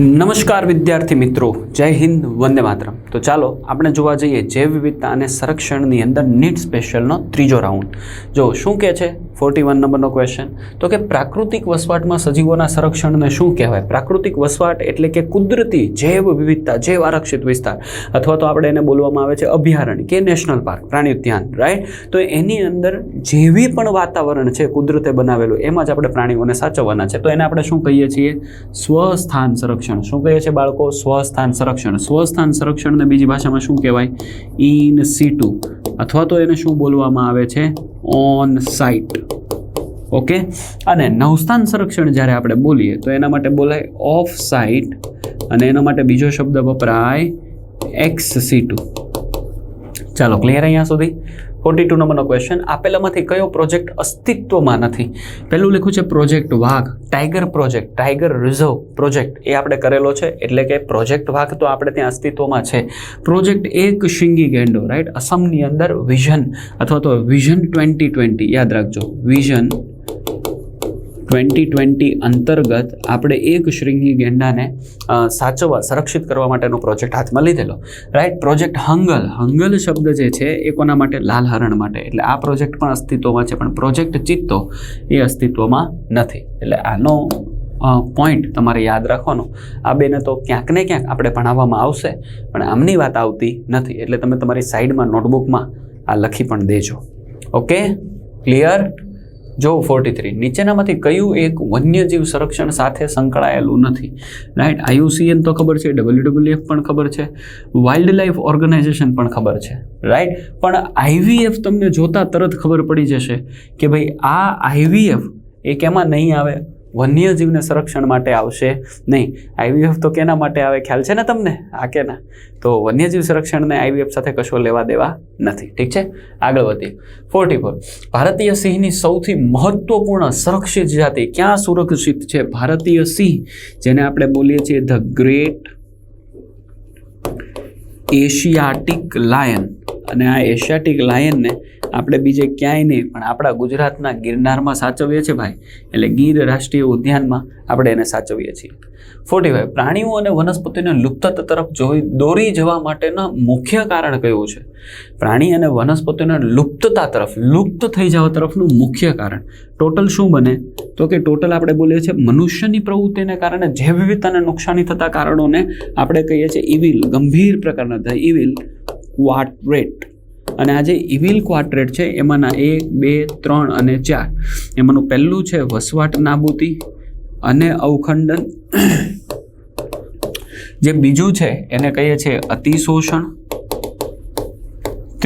નમસ્કાર વિદ્યાર્થી મિત્રો, જય હિન્દ, વંદે માતરમ. તો ચાલો, આપણે જોવા જઈએ જૈવ વિવિધતા અને સંરક્ષણની અંદર નીટ સ્પેશિયલનો ત્રીજો રાઉન્ડ. જો શું કહે છે? ફોર્ટી વન નંબરનો ક્વેશ્ચન તો કે પ્રાકૃતિક વસવાટમાં સજીવોના સંરક્ષણને શું કહેવાય? પ્રાકૃતિક વસવાટ એટલે કે કુદરતી જૈવ વિવિધતા, જૈવ આરક્ષિત વિસ્તાર. અથવા તો આપણે એને બોલવામાં આવે છે અભયારણ્ય કે નેશનલ પાર્ક પ્રાણી ઉદ્યાન રાઈટ તો એની અંદર જેવી પણ વાતાવરણ છે કુદરતે બનાવેલું, એમાં જ આપણે પ્રાણીઓને સાચવવાના છે. તો એને આપણે શું કહીએ છીએ? સ્વસ્થાન સંરક્ષણ. શું કહીએ છીએ બાળકો? સ્વસ્થાન સંરક્ષણ. સ્વસ્થાન સંરક્ષણને બીજી ભાષામાં શું કહેવાય? ઇન સીટુ અથવા તો એને શું બોલવામાં આવે છે? ઓન સાઇટ ઓકે અને નવસ્થાન સંરક્ષણ જ્યારે આપણે બોલીએ, તો એના માટે બોલાય ઓફ સાઇટ અને એના માટે બીજો શબ્દ વપરાય એક્સ સીટુ ચાલો ક્લિયર અહીંયા સુધી? ફોર્ટી ટુ નંબરનો ક્વેશ્ચન આપેલામાંથી કયો પ્રોજેક્ટ અસ્તિત્વમાં નથી? પહેલું લખ્યું છે પ્રોજેક્ટ વાઘ tiger project tiger reserve project એ આપણે કરેલો છે, એટલે કે પ્રોજેક્ટ વાઘ તો આપણે ત્યાં અસ્તિત્વમાં છે. પ્રોજેક્ટ એક શિંગી ગેંડો રાઈટ અસમની અંદર વિઝન અથવા તો વિઝન ટ્વેન્ટી ટ્વેન્ટી યાદ રાખજો. વિઝન ટ્વેન્ટી ટ્વેન્ટી અંતર્ગત આપણે એક શ્રીંગી ગેંડાને સાચવવા, સંરક્ષિત કરવા માટેનો પ્રોજેક્ટ હાથમાં લીધેલો. Right, project હંગલ. હંગલ શબ્દ જે છે એ કોના માટે? લાલ હરણ માટે. એટલે આ પ્રોજેક્ટ પણ અસ્તિત્વમાં છે, પણ પ્રોજેક્ટ ચિત્તો એ અસ્તિત્વમાં નથી. એટલે આનો પોઈન્ટ તમારે યાદ રાખવાનો. આ બેને તો ક્યાંક ને ક્યાંક આપણે ભણાવવામાં આવશે, પણ આમની વાત આવતી નથી. એટલે તમે તમારી સાઈડમાં નોટબુકમાં આ લખી પણ દેજો. ઓકે ક્લિયર જો ફોર્ટી થ્રી નીચેનામાંથી કયું એક વન્યજીવ સંરક્ષણ સાથે સંકળાયેલું નથી? રાઈટ આયુસીએન તો ખબર છે ડબલ્યુડબલ્યુએફ પણ ખબર છે વાઇલ્ડ લાઈફ ઓર્ગનાઇઝેશન પણ ખબર છે. રાઈટ પણ આઈવીએફ તમને જોતા તરત ખબર પડી જશે કે ભાઈ આ આઈવીએફ એ કેમાં નહીં આવે? વન્યજીવને સંરક્ષણ માટે આવશે નહીં. આઈવીએફ તો કેના માટે આવે? ખ્યાલ છે ને તમને? આ કે ના તો વન્યજીવ સંરક્ષણને આઈવીએફ સાથે કશો લેવા દેવા નથી. ઠીક છે? આગળ વધીએ. ફોર્ટી ફોર ભારતીય સિંહની સૌથી મહત્વપૂર્ણ સંરક્ષિત જાતિ ક્યાં સુરક્ષિત છે? ભારતીય સિંહ, જેને આપણે બોલીએ છીએ ધ ગ્રેટ એશિયાટિક લાયન. અને આ એશિયાટિક લાયનને આપણે બીજે ક્યાંય નહીં, પણ આપણા ગુજરાતના ગિરનારમાં સાચવીએ છીએ ભાઈ. એટલે ગીર રાષ્ટ્રીય ઉદ્યાનમાં આપણે એને સાચવીએ છીએ. ફોર્ટી ફાઈવ પ્રાણીઓ અને વનસ્પતિને લુપ્તતા તરફ જોઈ દોરી જવા માટેના મુખ્ય કારણ કયું છે? પ્રાણી અને વનસ્પતિઓને લુપ્તતા તરફ, લુપ્ત થઈ જવા તરફનું મુખ્ય કારણ. ટોટલ શું બને? તો કે ટોટલ આપણે બોલીએ છીએ મનુષ્યની પ્રવૃત્તિને કારણે જૈવ વિવિધતાને નુકસાની થતા કારણોને આપણે કહીએ છીએ ઇવિલ ગંભીર પ્રકારના ઇવિલ વાટ ક્વાટ્રેટ અને આ જે ઇવિલ ક્વાટ્રેટ છે, એમાંના એક, બે, ત્રણ અને ચાર. એમાંનું પહેલું છે વસવાટ નાબૂદી અને અવખંડન. જે બીજું છે, એને કહીએ છીએ અતિશોષણ.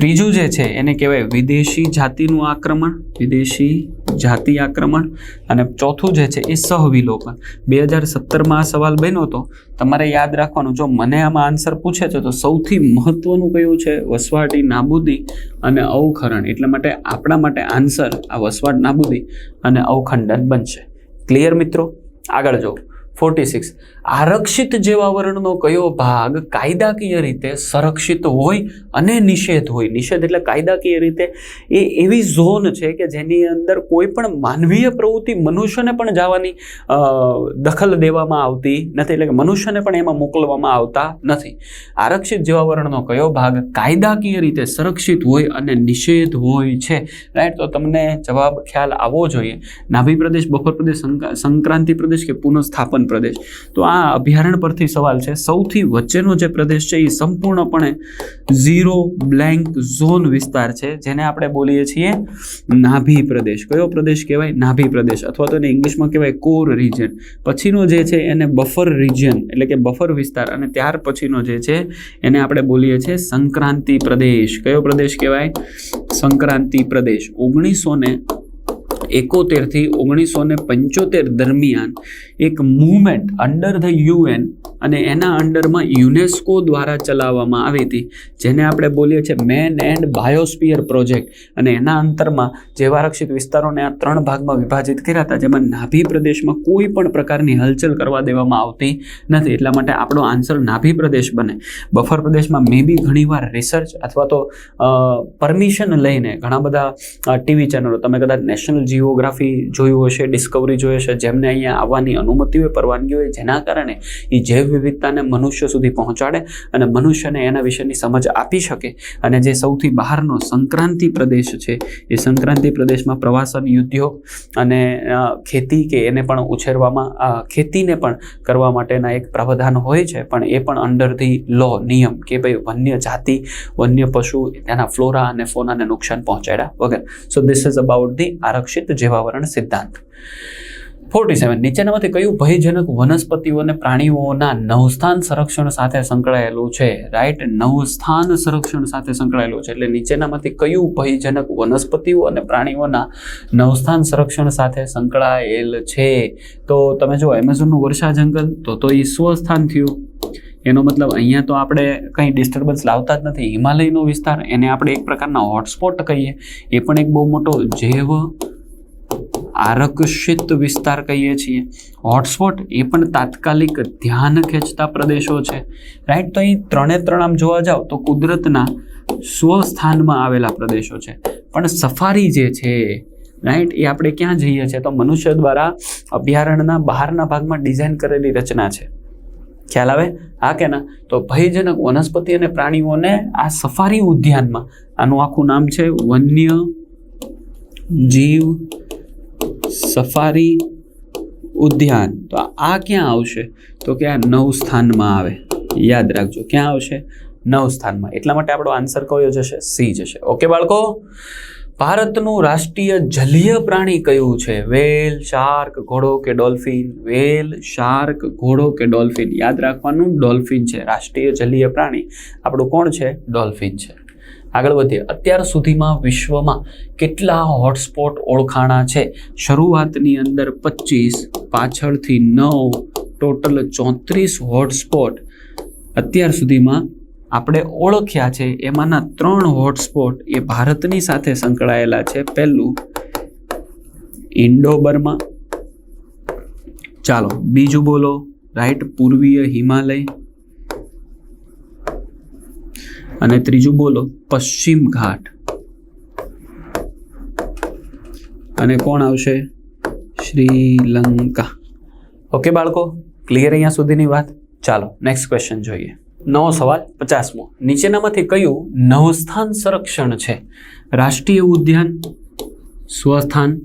ત્રીજું જે છે, એને કહેવાય વિદેશી જાતિનું આક્રમણ, વિદેશી જાતિ આક્રમણ. અને ચોથું જે છે, એ સહવિલોપન. બે હજાર સત્તરમાં આ સવાલ બન્યો હતો. તમારે યાદ રાખવાનું, જો મને આમાં આન્સર પૂછે છે, તો સૌથી મહત્વનું કયું છે, વસવાટી નાબૂદી અને અવખરણ એટલા માટે આપણા માટે આન્સર આ વસવાટ નાબૂદી અને અવખંડન બનશે. ક્લિયર મિત્રો? આગળ જો ફોર્ટી સિક્સ. આરક્ષિત જેવા વર્ણનો કયો ભાગ કાયદાકીય રીતે સંરક્ષિત હોય અને નિષેધ હોય. નિષેધ એટલે કાયદાકીય રીતે એ એવી ઝોન છે કે જેની અંદર કોઈ પણ માનવીય પ્રવૃત્તિ મનુષ્યને પણ જવાની દખલ દેવામાં આવતી નથી. એટલે કે મનુષ્યને પણ એમાં મોકલવામાં આવતા નથી. આરક્ષિત જેવા વર્ણનો કયો ભાગ કાયદાકીય રીતે સંરક્ષિત હોય અને નિષેધ હોય છે. રાઈટ, તો તમને જવાબ ખ્યાલ આવવો જોઈએ. નાભી પ્રદેશ બફર પ્રદેશ સંક્રાંતિ પ્રદેશ કે પુનઃસ્થાપન પ્રદેશ. તો આ અભયારણ્ય પરથી સવાલ છે, સૌથી વચ્ચેનો જે પ્રદેશ છે એ સંપૂર્ણપણે ઝીરો બ્લેન્ક ઝોન વિસ્તાર છે, જેને આપણે બોલીએ છીએ નાભી પ્રદેશ. કયો પ્રદેશ કહેવાય? નાભી પ્રદેશ, અથવા તો એને ઇંગ્લિશમાં કહેવાય કોર રિજન. પછીનો જે છે એને બફર રિજન, એટલે કે બફર વિસ્તાર, અને ત્યાર પછીનો જે છે એને આપણે બોલીએ છીએ સંક્રાંતિ પ્રદેશ. કયો પ્રદેશ કહેવાય? સંક્રાંતિ પ્રદેશ. ઓગણીસો ને એકોતેરથી ઓગણીસો ને પંચોતેર દરમિયાન એક મૂવમેન્ટ અંડર ધ યુએન અને એના અંડરમાં યુનેસ્કો દ્વારા ચલાવવામાં આવી હતી, જેને આપણે બોલીએ છીએ મેન એન્ડ બાયોસ્પિયર પ્રોજેક્ટ. અને એના અંતરમાં જેવા આરક્ષિત વિસ્તારોને આ ત્રણ ભાગમાં વિભાજિત કર્યા હતા, જેમાં નાભી પ્રદેશમાં કોઈ પણ પ્રકારની હલચલ કરવા દેવામાં આવતી નથી. એટલા માટે આપણો આન્સર નાભી પ્રદેશ બને. બફર પ્રદેશમાં મે બી ઘણીવાર રિસર્ચ અથવા તો પરમિશન લઈને ઘણા બધા ટીવી ચેનલો, તમે કદાચ નેશનલ જીઓગ્રાફી જોયું હશે ડિસ્કવરી જોઈ હશે, જેમને અહીંયા આવવાની અનુમતિ હોય, પરવાનગી હોય, જેના કારણે એ જૈવ વિવિધતાને મનુષ્ય સુધી પહોંચાડે અને મનુષ્યને એના વિશેની સમજ આપી શકે. અને જે સૌથી બહારનો સંક્રાંતિ પ્રદેશ છે, એ સંક્રાંતિ પ્રદેશમાં પ્રવાસન ઉદ્યોગ અને ખેતી કે એને પણ ઉછેરવામાં ખેતીને પણ કરવા માટેના એક પ્રાવધાન હોય છે, પણ એ પણ અંડર ધી લો નિયમ કે ભાઈ વન્ય જાતિ, વન્ય પશુ તેના ફ્લોરા અને ફોનાને નુકસાન પહોંચાડ્યા વગર. So this is about the આરક્ષિત જીવાવરણ સિદ્ધાંત. ફોર્ટી સેવન નીચેનામાંથી કયું ભયજનક વનસ્પતિઓ અને પ્રાણીઓના નવસ્થાન સંરક્ષણ સાથે સંકળાયેલું છે? રાઈટ નવસ્થાન સંરક્ષણ સાથે સંકળાયેલું છે. એટલે નીચેનામાંથી કયું ભયજનક વનસ્પતિઓ અને પ્રાણીઓના નવસ્થાન સંરક્ષણ સાથે સંકળાયેલ છે? તો તમે જો એમેઝોનનું વર્ષા જંગલ, તો તો એ સ્વસ્થાન થયું. એનો મતલબ અહીંયા તો આપણે કંઈ ડિસ્ટર્બન્સ લાવતા જ નથી. હિમાલયનો વિસ્તાર, એને આપણે એક પ્રકારના હોટસ્પોટ કહીએ. એ પણ એક બહુ મોટો જૈવ આરક્ષિત વિસ્તાર કહીએ છીએ. હોટસ્પોટ એ પણ તાત્કાલિક ધ્યાન ખેંચતા પ્રદેશો છે. રાઈટ તો અહીં ત્રણે ત્રણ આમ જોવા જાઓ તો કુદરતના સ્વસ્થાનમાં આવેલા પ્રદેશો છે. પણ સફારી જે છે રાઈટ એ આપણે ક્યાં જઈએ છીએ? તો મનુષ્ય દ્વારા અભયારણ્યના બહારના ભાગમાં ડિઝાઇન કરેલી રચના છે. ખ્યાલ આવે? હા કે ના? તો ભયજનક વનસ્પતિ અને પ્રાણીઓને આ સફારી ઉદ્યાનમાં, આનું આખું નામ છે વન્ય જીવ સફારી ઉદ્યાન. તો આ ક્યાં આવશે? તો કે આ નવ સ્થાનમાં આવે. યાદ રાખજો, ક્યાં આવશે? નવ સ્થાનમાં. એટલા માટે આપણો આન્સર કયો જશે? સી જશે. ઓકે બાળકો? ભારતનું રાષ્ટ્રીય જલીય પ્રાણી કયું છે? વેલ, શાર્ક, ઘોડો કે ડોલ્ફિન? વેલ, શાર્ક, ઘોડો કે ડોલ્ફિન? યાદ રાખવાનું, ડોલ્ફિન છે. રાષ્ટ્રીય જલીય પ્રાણી. આપણું કોણ છે? ડોલ્ફિન છે. આગળ વધીએ. અત્યાર સુધીમાં વિશ્વમાં કેટલા હોટસ્પોટ ઓળખાણા છે? શરૂઆતની અંદર પચીસ પાછળથી નવ ટોટલ ચોત્રીસ હોટસ્પોટ અત્યાર સુધીમાં આપણે ઓળખ્યા છે, એમાંના ત્રણ હોટસ્પોટ એ ભારતની સાથે સંકળાયેલા છે. પહેલું ઇન્ડો બર્મા ચાલો, બીજું બોલો, રાઈટ પૂર્વીય હિમાલય. અને ત્રીજું બોલો, પશ્ચિમ ઘાટ. અને કોણ આવશે? શ્રીલંકા. ઓકે બાળકો ક્લિયર અહીંયા સુધીની વાત? ચાલો નેક્સ્ટ ક્વેશ્ચન જોઈએ. નવો સવાલ, પચાસમો. નીચેનામાંથી કયું નવસ્થાન સંરક્ષણ છે? રાષ્ટ્રીય ઉદ્યાન, સ્વસ્થાન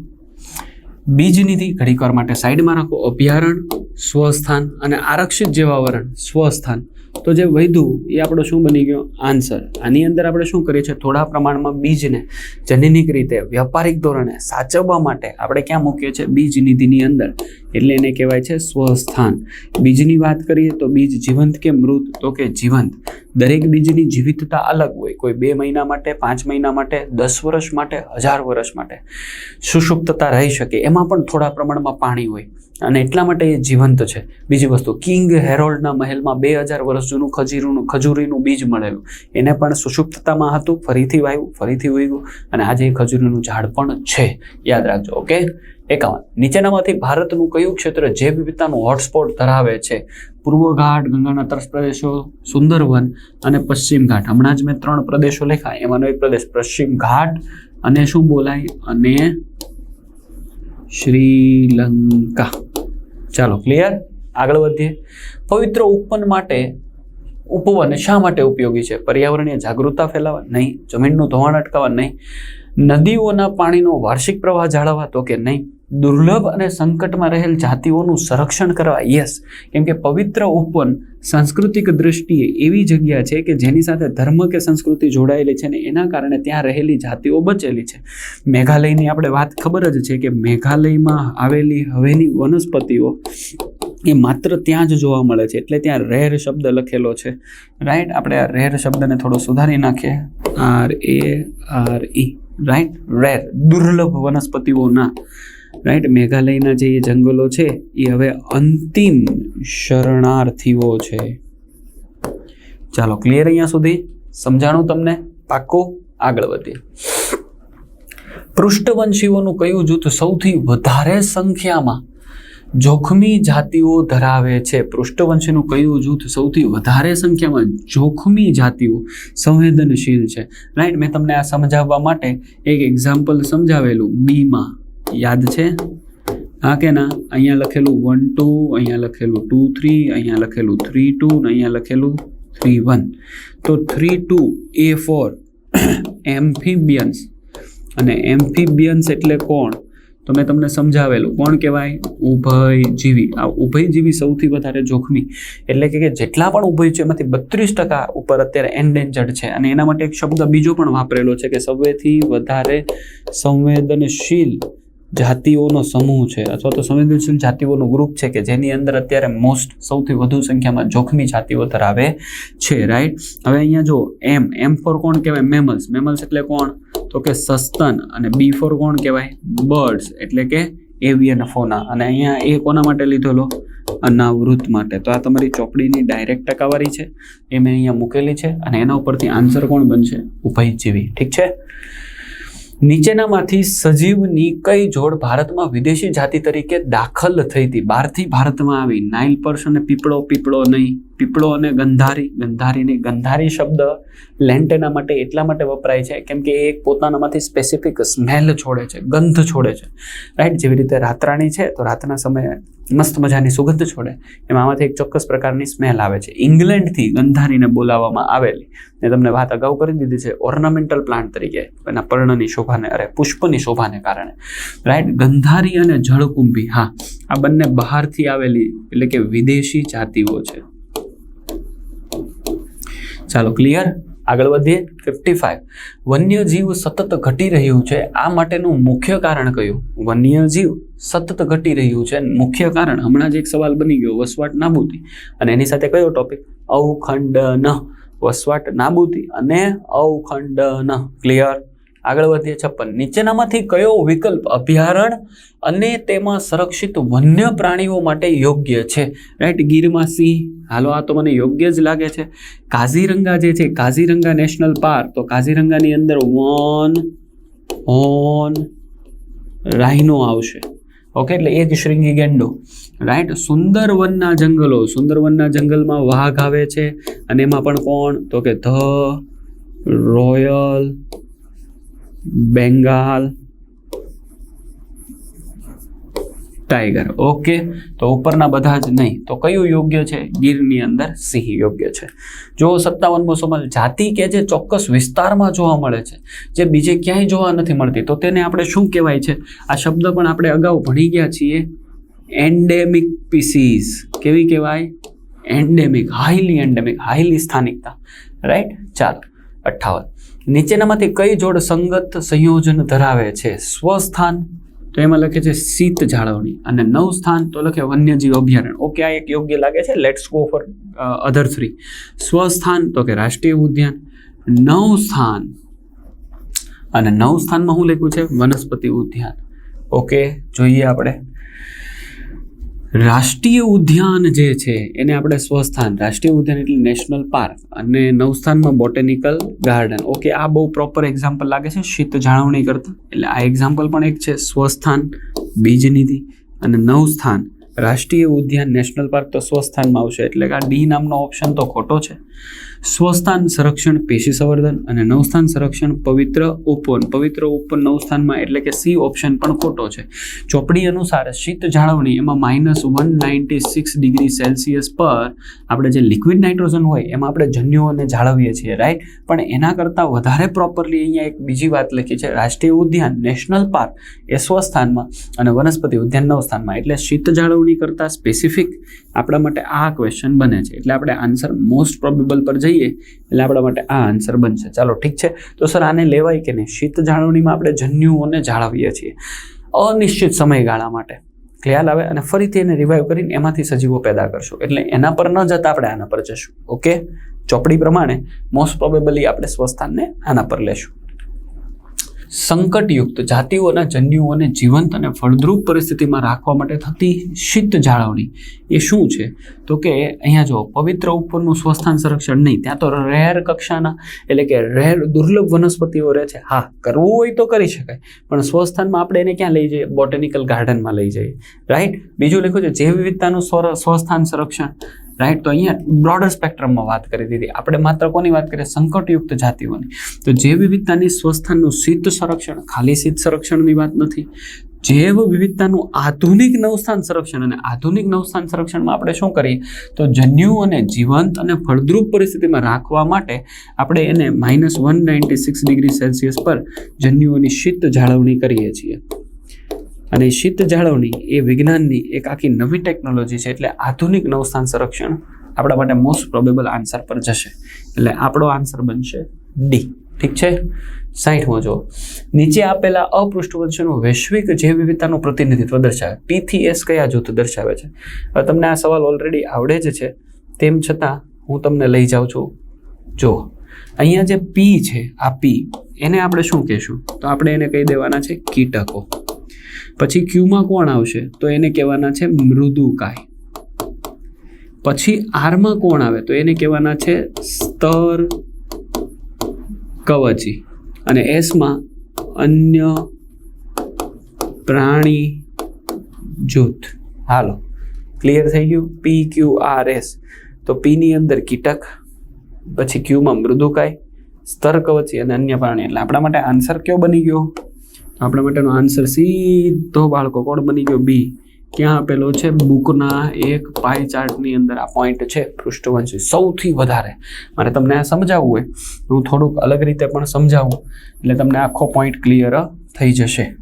બીજનિધિ ઘડીકવાર માટે સાઈડમાં રાખો અભયારણ્ય સ્વસ્થાન અને આરક્ષિત જેવાવરણ, સ્વસ્થાન. તો જે વધ્યું એ આપણો શું બની ગયો? આન્સર આની અંદર આપણે શું કરીએ છીએ? થોડા પ્રમાણમાં બીજને જનનિક રીતે, વ્યાપારિક ધોરણે સાચવવા માટે આપણે ક્યાં મૂકીએ છીએ? બીજ નિધિની અંદર. એટલે એને કહેવાય છે સ્વસ્થાન. બીજની વાત કરીએ તો બીજ જીવંત કે મૃત? તો કે જીવંત. દરેક બીજની જીવિતતા અલગ હોય. કોઈ બે મહિના માટે, પાંચ મહિના માટે, દસ વર્ષ માટે, હજાર વર્ષ માટે સુષુપ્તતા રહી શકે. એમાં પણ થોડા પ્રમાણમાં પાણી હોય. અને એટલા માટે એ જીવંત છે. બીજી વસ્તુ, કિંગ હેરોલ્ડના મહેલમાં બે હજાર વર્ષ જૂનું ખજીરનું, ખજૂરીનું બીજ મળેલું. એને પણ સુષુપ્તતામાં હતું, ફરીથી વાવ્યું ફરીથી ઉગ્યું અને આજે એ ખજૂરીનું ઝાડ પણ છે. યાદ રાખજો, ઓકે? એકાવન. નીચેનામાંથી ભારતનું કયું ક્ષેત્ર જૈવ વિવિધતાનું હોટસ્પોટ ધરાવે છે? પૂર્વ ઘાટ, ગંગાના તરસ પ્રદેશો, સુંદરવન અને પશ્ચિમ ઘાટ. હમણાં જ મેં ત્રણ પ્રદેશો લખ્યા. એમાંનો એક પ્રદેશ પશ્ચિમ ઘાટ અને શું બોલાય? અને શ્રીલંકા. ચાલો ક્લિયર આગળ વધીએ. પવિત્ર ઉપવન માટે, ઉપવન શા માટે ઉપયોગી છે? પર્યાવરણીય જાગૃતતા ફેલાવવા નહીં. જમીનનું ધોવાણ અટકાવવા? નહીં. નદીઓના પાણીનો વાર્ષિક પ્રવાહ જાળવવા? તો કે નહીં? દુર્લભ અને સંકટમાં રહેલ જાતિઓનું સંરક્ષણ કરવા યસ કેમ કે પવિત્ર ઉપવન સાંસ્કૃતિક દ્રષ્ટિએ એવી જગ્યા છે કે જેની સાથે ધર્મ કે સંસ્કૃતિ જોડાયેલી છે ને એના કારણે ત્યાં રહેલી જાતિઓ બચેલી છે. મેઘાલયની આપણે વાત ખબર જ છે કે મેઘાલયમાં આવેલી હવેની વનસ્પતિઓ એ માત્ર ત્યાં જ જોવા મળે છે, એટલે ત્યાં રેર શબ્દ લખેલો છે. રાઈટ આપણે આ રેર શબ્દને થોડો સુધારી નાખીએ. R A R E right rare. દુર્લભ વનસ્પતિઓના રાઈટ મેઘાલયના જે જંગલો છે, એ હવે અંતિમ શરણાર્થીઓ છે. ચાલો ક્લિયર અહીંયા સુધી? સમજાણું તમને? પાકો આગળ વધીએ. પૃષ્ઠવંશીઓનું કયું જૂથ સૌથી વધારે સંખ્યામાં જોખમી જાતિઓ ધરાવે છે? પૃષ્ઠવંશીનું કયું જૂથ સૌથી વધારે સંખ્યામાં જોખમી જાતિઓ સંવેદનશીલ છે? રાઈટ મેં તમને આ સમજાવવા માટે એક એક્ઝામ્પલ સમજાવેલું. બીમાં. યાદ છે? હા કે ના? અહીંયા લખેલું વન ટુ અહીંયા લખેલું ટુ થ્રી અહીંયા લખેલું થ્રી ટુ ને અહીંયા લખેલું થ્રી વન તો three two A four amphibians અને એમ્ફિબિયન્સ એટલે કોણ? તો મેં તમને સમજાવેલું. કોણ કહેવાય? ઉભયજીવી. આ ઉભયજીવી સૌથી વધારે જોખમી. એટલે કે જેટલા પણ ઉભય છે, એમાંથી બત્રીસ ટકા ઉપર અત્યારે એન્ડેન્જર્ડ છે. અને એના માટે એક શબ્દ બીજો પણ વાપરેલો છે કે સૌથી વધારે સંવેદનશીલ જાતિઓનો સમૂહ છે અથવા તો સંવેદનશીલ જાતિઓનો ગ્રુપ છે કે જેની અંદર અત્યારે મોસ્ટ સૌથી વધુ સંખ્યામાં જોખમી જાતિઓ ધરાવે છે રાઈટ હવે અહીંયા જો એમ એમ ફોર કોણ કહેવાય? મેમલ્સ મેમલ્સ એટલે કોણ? તો કે સસ્તન અને બી ફોર કોણ કહેવાય? બર્ડ્સ એટલે કે એવિયન ફોના અને અહીંયા એ કોના માટે લીધેલો? અનાવૃત માટે. તો આ તમારી ચોપડીની ડાયરેક્ટ ટકાવારી છે. એ મેં અહીંયા મૂકેલી છે. અને એના ઉપરથી આન્સર કોણ બનશે? ઉભયજીવી. ઠીક છે? નીચેનામાંથી સજીવની કઈ જોડ ભારતમાં વિદેશી જાતિ તરીકે દાખલ થઈ હતી? બહારથી ભારતમાં આવી નાઇલ પર્સ અને પીપળો પીપળો નહીં. પીપળો અને ગંધારી ગંધારીની ગંધારી શબ્દ લેન્ટેના માટે એટલા માટે વપરાય છે કેમ કે એ એક પોતાનામાંથી સ્પેસિફિક સ્મેલ છોડે છે, ગંધ છોડે છે. રાઈટ જેવી રીતે રાતરાણી છે, તો રાતના સમયે મસ્ત મજાની સુગંધ છોડે. એમાં આમાંથી એક ચોક્કસ પ્રકારની સ્મેલ આવે છે. ઇંગ્લેન્ડથી ગંધારીને બોલાવવામાં આવેલી. મેં તમને વાત અગાઉ કરી દીધી છે ઓર્નામેન્ટલ પ્લાન્ટ તરીકે. એના પર્ણની શોભાને, અરે, પુષ્પની શોભાને કારણે. રાઈટ ગંધારી અને જળકુંભી, હા, આ બંને બહારથી આવેલી, એટલે કે વિદેશી જાતિઓ છે. ચાલો ક્લિયર આગળ વધીએ. ફિફ્ટી ફાઇવ વન્યજીવ સતત ઘટી રહ્યું છે. આ માટેનું મુખ્ય કારણ કયું? વન્યજીવ સતત ઘટી રહ્યું છે. મુખ્ય કારણ હમણાં જ એક સવાલ બની ગયો, વસવાટ નાબૂદી. અને એની સાથે કયો ટોપિક અવખંડન. વસવાટ નાબૂદી અને અવખંડન. ક્લિયર આગળ વધીએ છપ્પન. નીચેનામાંથી કયો વિકલ્પ અભયારણ્ય અને તેમાં સંરક્ષિત વન્ય પ્રાણીઓ માટે યોગ્ય છે? રાઈટ ગીરમાં સિંહ હાલો, આ તો મને યોગ્ય જ લાગે છે. કાઝીરંગા જે છે, કાઝીરંગા નેશનલ પાર્ક. તો કાઝીરંગાની અંદર વન, ઓન રાઇનો આવશે. ઓકે, એટલે એ જ શૃંગી ગેંડો. રાઈટ, સુંદરવનના જંગલો. સુંદરવનના જંગલમાં વાઘ આવે છે. અને એમાં પણ કોણ? તો કે the royal Bengal, tiger. Okay, તો ઉપરના બધા જ નહીં. તો કયું યોગ્ય છે? ગીરની અંદર સિંહ યોગ્ય છે. જો સત્તાવનમો સવાલ જાતિ કે જે ચોક્કસ વિસ્તારમાં જોવા મળે છે, જે બીજે ક્યાંય જોવા નથી મળતી, તો તેને આપણે શું કહેવાય છે? આ શબ્દ પણ આપણે અગાઉ ભણી ગયા છીએ. એન્ડેમિક પીસીસ કેવી કહેવાય? એન્ડેમિક, હાઈલી એન્ડેમિક, હાઈલી સ્થાનિકતા. રાઈટ? ચાલો. અઠ્ઠાવન. નીચેનામાંથી કઈ જોડ સંગત સંયોજન ધરાવે છે? સ્વસ્થાન તો એમાં લખે છે શીત જાળવણી. અને નવ સ્થાન, તો લખે વન્યજીવ અભયારણ્ય. ઓકે, આ એક યોગ્ય લાગે છે. Let's go for other three સ્વસ્થાન તો કે રાષ્ટ્રીય ઉદ્યાન. નવ સ્થાન. અને નવ સ્થાનમાં શું લખ્યું છે? વનસ્પતિ ઉદ્યાન. ઓકે, જોઈએ આપણે. રાષ્ટ્રીય ઉદ્યાન જે છે, એને આપણે સ્વસ્થાન, રાષ્ટ્રીય ઉદ્યાન એટલે નેશનલ પાર્ક અને નવસ્થાનમાં બોટેનિકલ ગાર્ડન. ઓકે આ બહુ પ્રોપર એક્ઝામ્પલ લાગે છે શીત જાળવણી કરતા. એટલે આ એક્ઝામ્પલ પણ એક છે સ્વસ્થાન બીજનિધિ અને નવસ્થાન. રાષ્ટ્રીય ઉદ્યાન નેશનલ પાર્ક તો સ્વસ્થાનમાં આવશે, એટલે કે આ ડી નામનો ઓપ્શન તો ખોટો છે. સ્વસ્થાન સંરક્ષણ, પેશી સંવર્ધન અને નવસ્થાન સંરક્ષણ પવિત્ર ઉપવન. પવિત્ર ઉપવન નવસ્થાનમાં એટલે કે સી ઓપ્શન પણ ખોટો છે. ચોપડી અનુસાર શીત જાળવણી, એમાં minus one ninety six degree Celsius પર આપણે જે લિક્વિડ નાઇટ્રોજન હોય, એમાં આપણે જન્યુઓને જાળવીએ છીએ રાઈટ પણ એના કરતાં વધારે પ્રોપરલી અહીંયા એક બીજી વાત લખી છે, રાષ્ટ્રીય ઉદ્યાન નેશનલ પાર્ક એ સ્વસ્થાનમાં અને વનસ્પતિ ઉદ્યાન નવસ્થાનમાં. એટલે શીત જાળવણી કરતાં સ્પેસિફિક આપણા માટે આ ક્વેશ્ચન બને છે. એટલે આપણે આન્સર મોસ્ટ પ્રોબેબલ પર જઈએ, એટલે આપણા માટે આ આન્સર બનશે. ચાલો, ઠીક છે? તો સર આને લેવાય કે નહીં? શીત જાળવણીમાં આપણે જન્યુઓને જાળવીએ છીએ. અનિશ્ચિત સમયગાળા માટે. ખ્યાલ આવે અને ફરીથી એને રિવાઈવ કરીને એમાંથી સજીવો પેદા કરશું. એટલે એના પર ન જતા આપણે આના પર જશું. ઓકે? ચોપડી પ્રમાણે મોસ્ટ પ્રોબેબલી આપણે સ્વસ્થાનને આના પર લેશું. સંકટયુક્ત જાતિઓના જન્યુઓને જીવંત અને ફળદ્રુપ પરિસ્થિતિમાં રાખવા માટે થતી શીત જાળવણી એ શું છે? તો કે અહીંયા જો પવિત્ર ઉપરનું સ્વસ્થાન સંરક્ષણ નહીં, ત્યાં તો રેર કક્ષાના એટલે કે રેર દુર્લભ વનસ્પતિઓ રહે છે. હા, કરવું હોય તો કરી શકાય, પણ સ્વસ્થાનમાં આપણે એને ક્યાં લઈ જઈએ? બોટેનિકલ ગાર્ડનમાં લઈ જઈએ. રાઈટ? બીજું લખ્યું છે જૈવ વિવિધતાનું સ્વસ્થાન સંરક્ષણ. રાઈટ તો અહીંયા બ્રોડર સ્પેક્ટ્રમમાં વાત કરી દીધી. આપણે માત્ર કોની વાત કરીએ? સંકટયુક્ત જાતિઓની. તો જૈવ વિવિધતાની સ્વસ્થાનનું સિદ્ધ સંરક્ષણ, ખાલી સિદ્ધ સંરક્ષણની વાત નથી. જૈવ વિવિધતાનું આધુનિક નવસ્થાન સંરક્ષણ અને આધુનિક નવસ્થાન સંરક્ષણમાં આપણે શું કરીએ? તો જન્યુઓને જીવંત અને ફળદ્રુપ પરિસ્થિતિમાં રાખવા માટે આપણે એને minus one ninety six degree Celsius પર જન્યુઓની શીત જાળવણી કરીએ છીએ. અને શીત જાળવણી એ વિજ્ઞાનની એક આખી નવી ટેકનોલોજી છે એટલે આધુનિક નવસ્થાન સંરક્ષણ આપણા માટે મોસ્ટ પ્રોબેબલ આન્સર પર જશે. એટલે આપણો આન્સર બનશે ડી ઠીક છે? સાઈઠમાં જો નીચે આપેલા અપૃષ્ઠવંશનું વૈશ્વિક જૈવ વિવિધતાનું પ્રતિનિધિત્વ દર્શાવે. પીથીએસ એસ કયા જૂથ દર્શાવે છે? હવે તમને આ સવાલ ઓલરેડી આવડે જ છે. તેમ છતાં હું તમને લઈ જાઉં છું. જો અહીંયા જે પી છે, આ પી એને આપણે શું કહેશું? તો આપણે એને કહી દેવાના છે કીટકો. પછી ક્યુમાં કોણ આવશે? તો એને કહેવાના છે મૃદુકાય પછી આરમાં કોણ આવે? તો એને કહેવાના છે સ્તર કવચી. અને એસમાં અન્ય પ્રાણી જૂથ. હાલો ક્લિયર થઈ ગયું? પી ક્યુ આર એસ તો પીની અંદર કીટક, પછી ક્યુમાં મૃદુકાય સ્તર કવચી અને અન્ય પ્રાણી. એટલે આપણા માટે આન્સર કયો બની ગયો? આપણા માટેનો આન્સર સીધો બાળકો, કોણ બની ગયો? બી ક્યાં આપેલો છે? બુકના એક પાઈ ચાર્ટની અંદર આ પોઈન્ટ છે. પૃષ્ઠવંશી, સૌથી વધારે. મારે તમને આ સમજાવવું હોય. હું થોડુંક અલગ રીતે પણ સમજાવું. એટલે તમને આખો પોઈન્ટ ક્લિયર થઈ જશે.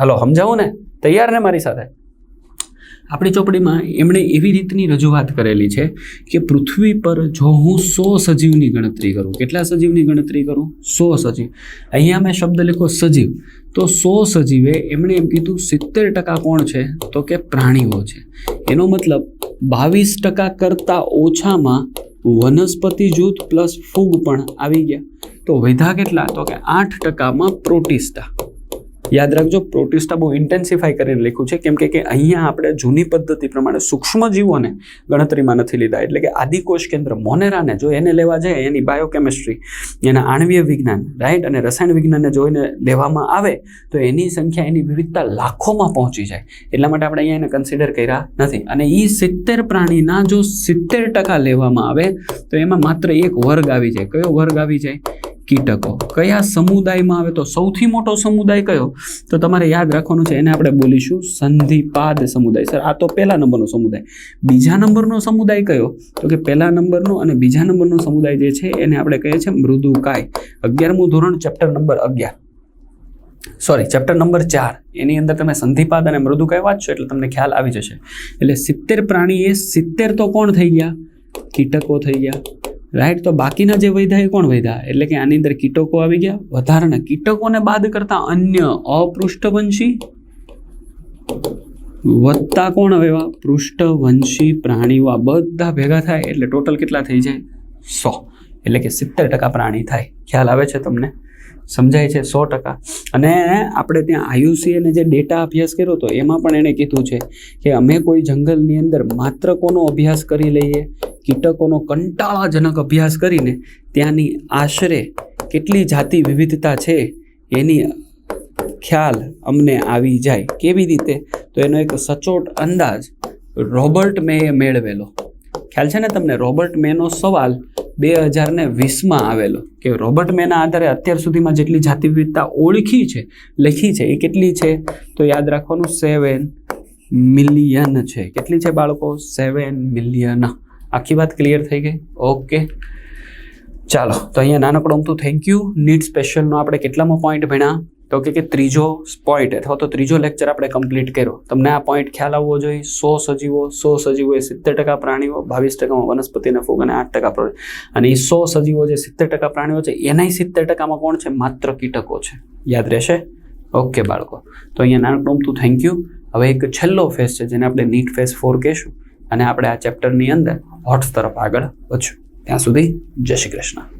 હલો, સમજાવું ને? તૈયાર ને મારી સાથે? આપણી ચોપડીમાં એમણે એવી રીતની રજૂઆત કરેલી છે કે પૃથ્વી પર જો હું સો સજીવની ગણતરી કરું. કેટલા સજીવની ગણતરી કરું? સો સજીવ. અહીંયા મેં શબ્દ લખો સજીવ. તો સો સજીવે એમણે એમ કીધું, સિત્તેર ટકા કોણ છે? તો કે, પ્રાણીઓ છે. એનો મતલબ, બાવીસ ટકા કરતાં ઓછામાં વનસ્પતિ જૂથ પ્લસ ફૂગ પણ આવી ગયા. તો વધ્યા કેટલા? તો કે, આઠ ટકામાં પ્રોટિસ્ટા. યાદ રાખજો પ્રોટિસ્ટા બહુ ઇન્ટેન્સિફાઈ કરીને લખ્યું છે, કેમ કે અહીંયા આપણે જૂની પદ્ધતિ પ્રમાણે સૂક્ષ્મજીવોને ગણતરીમાં નથી લીધા. એટલે કે આદિકોષ કેન્દ્ર મોનેરાને જો એને લેવા જાય, એની બાયોકેમિસ્ટ્રી એના આણવીય વિજ્ઞાન રાઈટ અને રસાયણ વિજ્ઞાનને જોઈને લેવામાં આવે, તો એની સંખ્યા, એની વિવિધતા લાખોમાં પહોંચી જાય. એટલા માટે આપણે અહીંયા એને કન્સિડર કર્યા નથી. અને એ સિત્તેર પ્રાણીના જો સિત્તેર ટકા લેવામાં આવે, તો એમાં માત્ર એક વર્ગ આવી જાય. કયો વર્ગ આવી જાય? કીટકો. કયા સમુદાયમાં આવે તો સૌથી મોટો સમુદાય કયો? તો તમારે યાદ રાખવાનું છે, એને આપણે બોલીશું સંધિપાદ સમુદાય. સર, આ તો પહેલા નંબરનો સમુદાય. બીજા નંબરનો સમુદાય કયો? તો કે પહેલા નંબરનો અને બીજા નંબરનો સમુદાય જે છે, એને આપણે કહીએ છીએ મૃદુકાય. અગિયારમું ધોરણ, ચેપ્ટર નંબર અગિયાર. સોરી ચેપ્ટર નંબર ચાર. એની અંદર તમે સંધિપાદ અને મૃદુકાય વાંચશો એટલે તમને ખ્યાલ આવી જશે. એટલે સિત્તેર પ્રાણી એ સિત્તેર તો કોણ થઈ ગયા? કીટકો થઈ ગયા. રાઈટ તો બાકીના જે વૈધા એ કોણ વૈધા? એટલે કે આની અંદર કીટકો આવી ગયા. વધારાના કીટકોને બાદ કરતા અન્ય અપૃષ્ઠવંશી વત્તા કોણ હવે પૃષ્ઠવંશી પ્રાણીઓ. આ બધા ભેગા થાય એટલે ટોટલ કેટલા થઈ જાય? સો. એટલે કે સિત્તેર ટકા પ્રાણી થાય. ખ્યાલ આવે છે તમને? સમજાય છે? સો ટકા. અને આપણે ત્યાં આયુસીએને જે ડેટા અભ્યાસ કર્યો હતો એમાં પણ એણે કીધું છે કે અમે કોઈ જંગલની અંદર માત્ર કોનો અભ્યાસ કરી લઈએ? કીટકોનો કંટાળાજનક અભ્યાસ કરીને ત્યાંની આશરે કેટલી જાતિ વિવિધતા છે એની ખ્યાલ અમને આવી જાય. કેવી રીતે? તો એનો એક સચોટ અંદાજ રોબર્ટ મેએ મેળવેલો. ખ્યાલ છે ને તમને? રોબર્ટ મેનો સવાલ બે હજાર ને વીસમાં આવેલો કે રોબર્ટ મેના આધારે અત્યાર સુધીમાં જેટલી જાતિ વિવિધતા ઓળખી છે, લખી છે, એ કેટલી છે? તો યાદ રાખવાનું, સેવન મિલિયન છે. કેટલી છે બાળકો? Seven million. આખી વાત ક્લિયર થઈ ગઈ? ઓકે ચાલો, તો અહીંયા નાનકડો અમથું થેન્ક યુ નીટ સ્પેશિયલનો આપણે કેટલામાં પોઈન્ટ ભણ્યા? તો કે ત્રીજો પોઈન્ટ અથવા તો ત્રીજો લેક્ચર આપણે કમ્પ્લીટ કર્યો. તમને આ પોઈન્ટ ખ્યાલ આવવો જોઈએ. સો સજીવો સો સજીવો એ સિત્તેર ટકા પ્રાણીઓ, બાવીસ ટકામાં વનસ્પતિ અને ફૂગ અને આઠ ટકા અને એ સો સજીવો જે સિત્તેર ટકા પ્રાણીઓ છે, એનાય સિત્તેર ટકામાં કોણ છે? માત્ર કીટકો છે. યાદ રહેશે? ઓકે બાળકો. તો અહીંયા નાનકડું અમથું થેન્ક યુ હવે એક છેલ્લો ફેસ છે, જેને આપણે નીટ ફેસ ફોર કહેશું. અને આપણે આ ચેપ્ટરની અંદર હોટ્સ તરફ આગળ વધશું. ત્યાં સુધી જય શ્રી કૃષ્ણ.